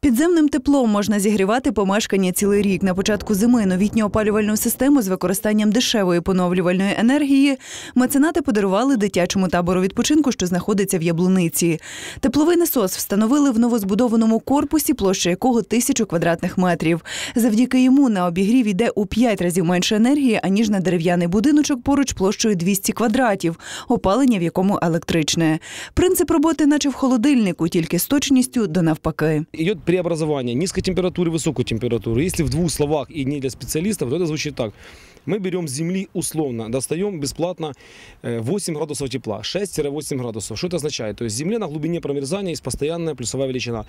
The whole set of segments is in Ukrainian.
Підземним теплом можна зігрівати помешкання цілий рік. На початку зими новітню опалювальну систему з використанням дешевої поновлювальної енергії меценати подарували дитячому табору відпочинку, що знаходиться в Яблуниці. Тепловий насос встановили в новозбудованому корпусі, площа якого тисячу квадратних метрів. Завдяки йому на обігрів йде у п'ять разів менше енергії, аніж на дерев'яний будиночок поруч площею 200 квадратів, опалення в якому електричне. Принцип роботи, наче в холодильнику, тільки з точністю до навпаки идет преобразование низкой температуры, высокой температуры. Если в двух словах и не для специалистов, то это звучит так. Мы берем с земли условно, достаем бесплатно э, 8 градусов тепла, 6-8 градусов. Что это означает? То есть в земле на глубине промерзания есть постоянная плюсовая величина.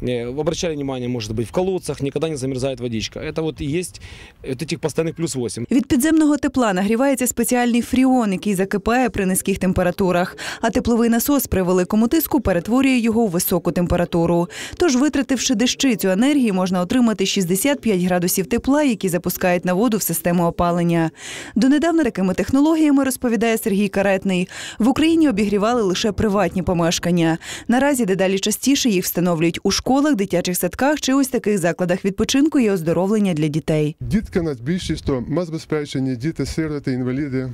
Э, Обращали внимание, может быть, в колодцах никогда не замерзает водичка. Это вот и есть вот этих постоянных плюс 8. Від підземного тепла нагрівається спеціальний фріон, який закипає при низьких температурах. А тепловий насос при великому тиску перетворює його у високу температуру. Тож, витративши дещицю енергії, можна отримати 65 градусів тепла, які запускають на воду в систему опалення. Донедавна такими технологіями розповідає Сергій Каретний. В Україні обігрівали лише приватні помешкання. Наразі дедалі частіше їх встановлюють у школах, дитячих садках чи ось таких закладах відпочинку і оздоровлення для дітей. Дітки нас більшість то малозабезпечені, діти, сироти, інваліди.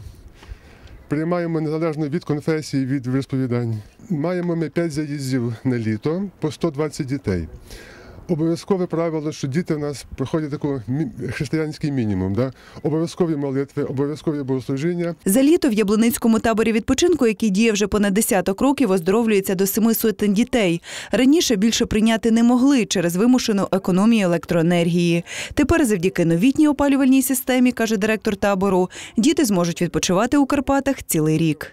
Приймаємо незалежно від конфесії, від розповідань. Маємо ми 5 заїздів на літо по 120 дітей. Обов'язкове правило, що діти у нас проходять мі- християнський мінімум. Да? Обов'язкові молитви, обов'язкові богослужіння. За літо в Яблуницькому таборі відпочинку, який діє вже понад десяток років, оздоровлюється до семи сотень дітей. Раніше більше прийняти не могли через вимушену економію електроенергії. Тепер, завдяки новітній опалювальній системі, каже директор табору, діти зможуть відпочивати у Карпатах цілий рік.